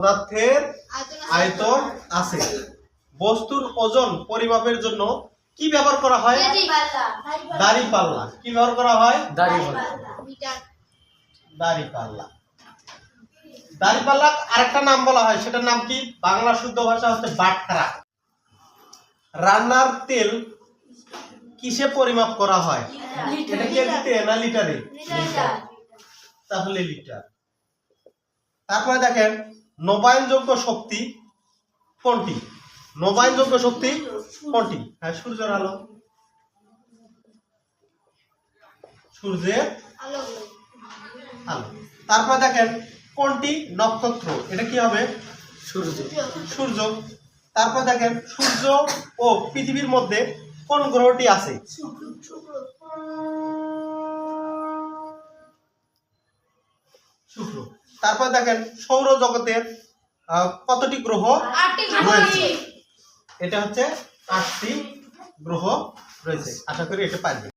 পদার্থের আয়তন আছে। বস্তুর ওজন পরিমাপের জন্য কি ব্যবহার করা হয়? দাড়ি পাল্লা। কি ব্যবহার করা হয়? দাড়ি দাড়ি পাল্লা। দাড়ি পাল্লা। আরেকটা নাম বলা হয়। সেটার নাম কি? বাংলা শুদ্ধ ভাষা হচ্ছে বাটখারা। রান্নার তেল কিসে পরিমাপ করা হয়? এটা কেজিতে না লিটারে। তাহলে লিটার। তারপরে দেখেন নবায়নযোগ্য শক্তি কোনটি? নবায়নযোগ্য শক্তি কোনটি? হ্যাঁ সূর্যের আলো। সূর্যের আলো। তারপর দেখেন, কোনটি? নক্ষত্র। এটা কি হবে? সূর্য। সূর্য। তারপর দেখেন, সূর্য ও পৃথিবীর মধ্যে কোন গ্রহটি আছে? শুক্র। তারপর দেখেন সৌরজগতের কতটি গ্রহ রয়েছে? এটা হচ্ছে আটটি গ্রহ রয়েছে। আশা করি এটা পারবে।